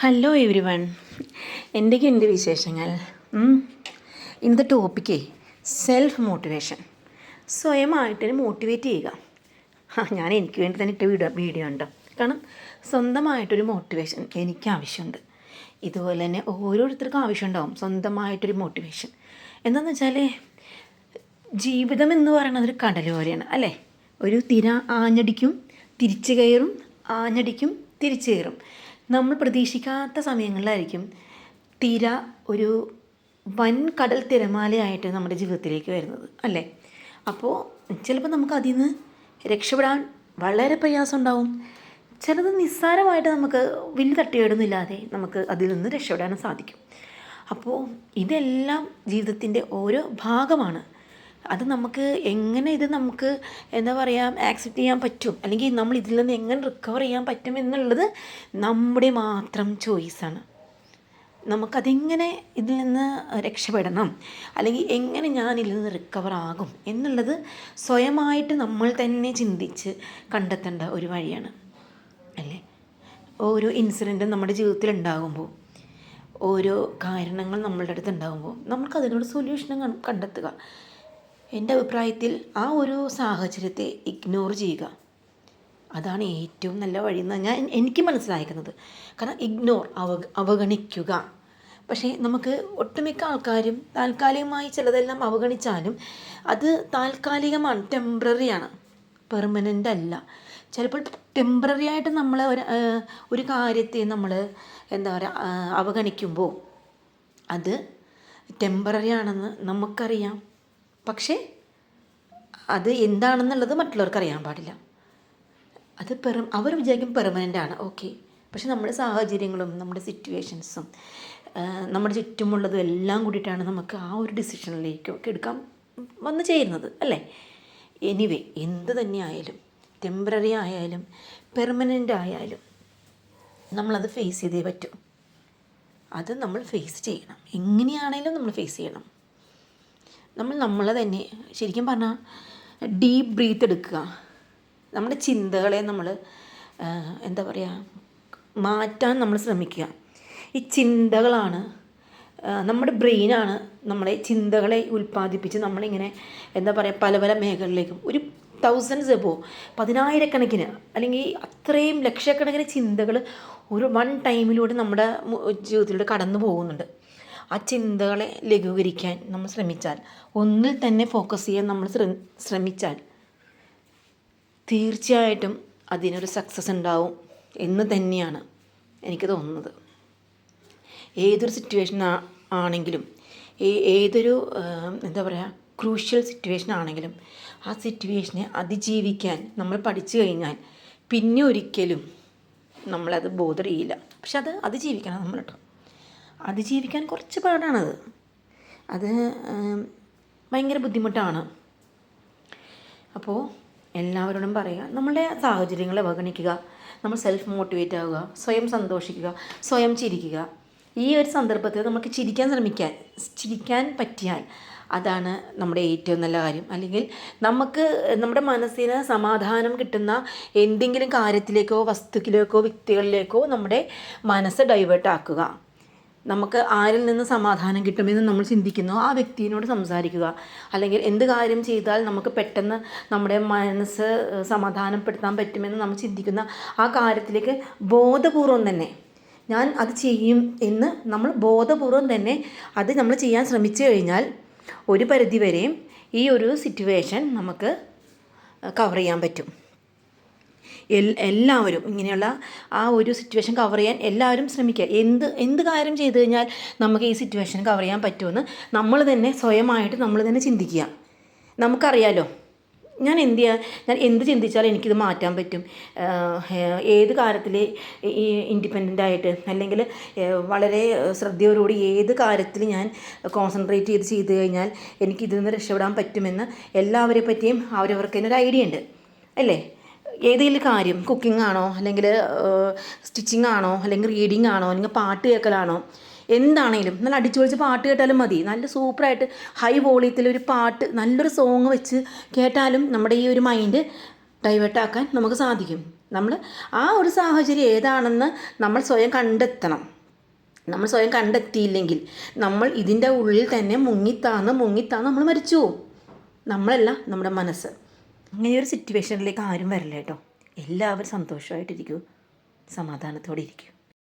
Hello every one എന്തൊക്കെ എന്റെ വിശേഷങ്ങൾ. ഇന്നത്തെ ടോപ്പിക്കേ സെൽഫ് മോട്ടിവേഷൻ സ്വയമായിട്ട് മോട്ടിവേറ്റ് ചെയ്യുക ഞാൻ എനിക്ക് വേണ്ടി തന്നെ ഇട്ട വീഡിയോ വീഡിയോ ഉണ്ടോ? കാരണം സ്വന്തമായിട്ടൊരു മോട്ടിവേഷൻ എനിക്ക് ആവശ്യമുണ്ട്. ഇതുപോലെ തന്നെ ഓരോരുത്തർക്കും ആവശ്യമുണ്ടാവും സ്വന്തമായിട്ടൊരു മോട്ടിവേഷൻ എന്താണെന്ന് വെച്ചാൽ ജീവിതം എന്ന് പറയുന്നത് ഒരു കടൽ പോലെയാണ് അല്ലേ? ഒരു തിര ആഞ്ഞടിക്കും തിരിച്ചു കയറും ആഞ്ഞടിക്കും തിരിച്ചു കയറും. നമ്മൾ പ്രതീക്ഷിക്കാത്ത സമയങ്ങളിലായിരിക്കും തീര ഒരു വൻ കടൽ തിരമാലയായിട്ട് നമ്മുടെ ജീവിതത്തിലേക്ക് വരുന്നത് അല്ലേ? അപ്പോൾ ചിലപ്പോൾ നമുക്ക് അതിൽ നിന്ന് രക്ഷപ്പെടാൻ വളരെ പ്രയാസം ഉണ്ടാവും ചിലത് നിസ്സാരമായിട്ട് നമുക്ക് വലിയ തട്ടിയേടുന്നില്ലാതെ നമുക്ക് അതിൽ നിന്ന് രക്ഷപ്പെടാനും സാധിക്കും. അപ്പോൾ ഇതെല്ലാം ജീവിതത്തിന്റെ ഓരോ ഭാഗമാണ്. അത് നമുക്ക് എങ്ങനെ ഇത് നമുക്ക് എന്താ പറയുക ആക്സെപ്റ്റ് ചെയ്യാൻ പറ്റും? അല്ലെങ്കിൽ നമ്മൾ ഇതിൽ നിന്ന് എങ്ങനെ റിക്കവർ ചെയ്യാൻ പറ്റും എന്നുള്ളത് നമ്മുടെ മാത്രം ചോയ്സാണ് നമുക്കതെങ്ങനെ ഇതിൽ നിന്ന് രക്ഷപ്പെടണം? അല്ലെങ്കിൽ എങ്ങനെ ഞാൻ ഇതിൽ നിന്ന് റിക്കവർ ആകും? എന്നുള്ളത് സ്വയമായിട്ട് നമ്മൾ തന്നെ ചിന്തിച്ച് കണ്ടെത്തേണ്ട ഒരു വഴിയാണ്. അല്ലേ? ഓരോ ഇൻസിഡന്റും നമ്മുടെ ജീവിതത്തിൽ ഉണ്ടാകുമ്പോൾ ഓരോ കാരണങ്ങൾ നമ്മളുടെ അടുത്ത് ഉണ്ടാകുമ്പോൾ നമുക്കതിനോട് സൊല്യൂഷനും കണ്ടെത്തുക. എന്റെ അഭിപ്രായത്തിൽ ആ ഒരു സാഹചര്യത്തെ ഇഗ്നോർ ചെയ്യുക. അതാണ് ഏറ്റവും നല്ല വഴി എന്ന് ഞാൻ എനിക്ക് മനസ്സിലാക്കുന്നത്. കാരണം ഇഗ്നോർ അവ അവഗണിക്കുക. പക്ഷേ നമുക്ക് ഒട്ടുമിക്ക ആൾക്കാരും താൽക്കാലികമായി ചിലതെല്ലാം അവഗണിച്ചാലും അത് താൽക്കാലികമാണ് ടെമ്പററിയാണ് പെർമനന്റ് അല്ല. ചിലപ്പോൾ ടെമ്പററി ആയിട്ട് നമ്മൾ ഒരു ഒരു കാര്യത്തെ നമ്മൾ എന്താ പറയുക അവഗണിക്കുമ്പോൾ അത് ടെമ്പററി ആണെന്ന് നമുക്കറിയാം. പക്ഷേ അത് എന്താണെന്നുള്ളത് മറ്റുള്ളവർക്ക് അറിയാൻ പാടില്ല. അത് പെർ അവർ വിചാരിക്കും പെർമനന്റ് ആണ്. ഓക്കെ പക്ഷെ നമ്മുടെ സാഹചര്യങ്ങളും നമ്മുടെ സിറ്റുവേഷൻസും നമ്മുടെ ചുറ്റുമുള്ളതും എല്ലാം കൂടിയിട്ടാണ് നമുക്ക് ആ ഒരു ഡിസിഷനിലേക്ക് ഒക്കെ എടുക്കാൻ വന്ന് ചേരുന്നത് അല്ലേ? എനിവേ എന്ത് തന്നെ ആയാലും ടെമ്പററി ആയാലും പെർമനന്റ് ആയാലും നമ്മളത് ഫേസ് ചെയ്തേ പറ്റും. അത് നമ്മൾ ഫേസ് ചെയ്യണം. എങ്ങനെയാണേലും നമ്മൾ ഫേസ് ചെയ്യണം. നമ്മൾ നമ്മളെ തന്നെ. ശരിക്കും പറഞ്ഞാൽ ഡീപ്പ് ബ്രീത്ത് എടുക്കുക. നമ്മുടെ ചിന്തകളെ നമ്മൾ എന്താ പറയുക മാറ്റാൻ നമ്മൾ ശ്രമിക്കുക. ഈ ചിന്തകളാണ് നമ്മുടെ ബ്രെയിനാണ് നമ്മളെ ചിന്തകളെ ഉൽപ്പാദിപ്പിച്ച് നമ്മളിങ്ങനെ എന്താ പറയുക പല പല മേഖലകളിലേക്കും. ഒരു തൗസൻഡ്സ് എബോ പതിനായിരക്കണക്കിന് അല്ലെങ്കിൽ അത്രയും ലക്ഷക്കണക്കിന് ചിന്തകൾ ഒരു വൺ ടൈമിലൂടെ നമ്മുടെ ജീവിതത്തിലൂടെ കടന്നു പോകുന്നുണ്ട്. ആ ചിന്തകളെ ലഘൂകരിക്കാൻ നമ്മൾ ശ്രമിച്ചാൽ ഒന്നിൽ തന്നെ ഫോക്കസ് ചെയ്യാൻ നമ്മൾ ശ്രമിച്ചാൽ തീർച്ചയായിട്ടും അതിനൊരു സക്സസ് ഉണ്ടാവും എന്ന് തന്നെയാണ് എനിക്ക് തോന്നുന്നത്. ഏതൊരു സിറ്റുവേഷൻ ആണെങ്കിലും ഏതൊരു എന്താ പറയുക ക്രൂഷ്യൽ സിറ്റുവേഷൻ ആണെങ്കിലും ആ സിറ്റുവേഷനെ അതിജീവിക്കാൻ നമ്മൾ പഠിച്ചു കഴിഞ്ഞാൽ പിന്നെ ഒരിക്കലും നമ്മളത് ബോധർ ചെയ്യില്ല പക്ഷെ അത് അതിജീവിക്കണം നമ്മൾ കേട്ടോ അതിജീവിക്കാൻ കുറച്ച് പാടാണത്. അത് ഭയങ്കര ബുദ്ധിമുട്ടാണ്. അപ്പോൾ എല്ലാവരോടും പറയുക നമ്മളുടെ സാഹചര്യങ്ങളെ അവഗണിക്കുക നമ്മൾ സെൽഫ് മോട്ടിവേറ്റ് ആവുക സ്വയം സന്തോഷിക്കുക സ്വയം ചിരിക്കുക. ഈ ഒരു സന്ദർഭത്തിൽ നമുക്ക് ചിരിക്കാൻ ശ്രമിക്കാൻ ചിരിക്കാൻ പറ്റിയാൽ അതാണ് നമ്മുടെ ഏറ്റവും നല്ല കാര്യം. അല്ലെങ്കിൽ നമുക്ക് നമ്മുടെ മനസ്സിന് സമാധാനം കിട്ടുന്ന എന്തെങ്കിലും കാര്യത്തിലേക്കോ വസ്തുക്കളിലേക്കോ വ്യക്തികളിലേക്കോ നമ്മുടെ മനസ്സ് ഡൈവേർട്ട് ആക്കുക. നമുക്ക് ആരിൽ നിന്ന് സമാധാനം കിട്ടുമെന്ന് നമ്മൾ ചിന്തിക്കുന്നു. ആ വ്യക്തിയോട് സംസാരിക്കുക. അല്ലെങ്കിൽ എന്ത് കാര്യം ചെയ്താൽ നമുക്ക് പെട്ടെന്ന് നമ്മുടെ മനസ്സ് സമാധാനപ്പെടുത്താൻ പറ്റുമെന്ന് നമ്മൾ ചിന്തിക്കുന്ന ആ കാര്യത്തിലേക്ക് ബോധപൂർവം തന്നെ ഞാൻ അത് ചെയ്യും എന്ന് നമ്മൾ ബോധപൂർവം തന്നെ അത് നമ്മൾ ചെയ്യാൻ ശ്രമിച്ചു കഴിഞ്ഞാൽ ഒരു പരിധിവരെയും ഈ ഒരു സിറ്റുവേഷൻ നമുക്ക് കവർ ചെയ്യാൻ പറ്റും. എല്ലാവരും ഇങ്ങനെയുള്ള ആ ഒരു സിറ്റുവേഷൻ കവർ ചെയ്യാൻ എല്ലാവരും ശ്രമിക്കുക. എന്ത് എന്ത് കാര്യം ചെയ്തു കഴിഞ്ഞാൽ നമുക്ക് ഈ സിറ്റുവേഷൻ കവർ ചെയ്യാൻ പറ്റുമെന്ന് നമ്മൾ തന്നെ സ്വയമായിട്ട് നമ്മൾ തന്നെ ചിന്തിക്കുക. നമുക്കറിയാലോ ഞാൻ എന്ത് ചെയ്യാൻ ഞാൻ എന്ത് ചിന്തിച്ചാലും എനിക്കിത് മാറ്റാൻ പറ്റും? ഏത് കാര്യത്തിൽ ഇൻഡിപെൻഡന്റ് ആയിട്ട് അല്ലെങ്കിൽ വളരെ ശ്രദ്ധയോടുകൂടി ഏത് കാര്യത്തിൽ ഞാൻ കോൺസെൻട്രേറ്റ് ചെയ്ത് ചെയ്ത് കഴിഞ്ഞാൽ എനിക്കിതിൽ നിന്ന് രക്ഷപ്പെടാൻ പറ്റുമെന്ന് എല്ലാവരെ പറ്റിയും അവരവർക്ക് തന്നെ ഒരു ഐഡിയ ഉണ്ട്. അല്ലേ? ഏതെങ്കിലും കാര്യം കുക്കിംഗ് ആണോ അല്ലെങ്കിൽ സ്റ്റിച്ചിങ് ആണോ അല്ലെങ്കിൽ റീഡിംഗ് ആണോ അല്ലെങ്കിൽ പാട്ട് കേൾക്കലാണോ എന്താണേലും നല്ല അടിച്ചുപൊളിച്ച് പാട്ട് കേട്ടാലും മതി. നല്ല സൂപ്പറായിട്ട് ഹൈ വോളിയത്തിൽ ഒരു പാട്ട് നല്ലൊരു സോങ് വെച്ച് കേട്ടാലും നമ്മുടെ ഈ ഒരു മൈൻഡ് ഡൈവേർട്ടാക്കാൻ നമുക്ക് സാധിക്കും. നമ്മൾ ആ ഒരു സാഹചര്യം ഏതാണെന്ന് നമ്മൾ സ്വയം കണ്ടെത്തണം. നമ്മൾ സ്വയം കണ്ടെത്തിയില്ലെങ്കിൽ നമ്മൾ ഇതിന്റെ ഉള്ളിൽ തന്നെ മുങ്ങിത്താന്ന് മുങ്ങിത്താന്ന് നമ്മൾ മരിച്ചു നമ്മളല്ല നമ്മുടെ മനസ്സ്. അങ്ങനെ ഒരു സിറ്റുവേഷനിലേക്ക് ആരും വരില്ല കേട്ടോ. എല്ലാവരും സന്തോഷമായിട്ടിരിക്കൂ. സമാധാനത്തോടെ ഇരിക്കൂ.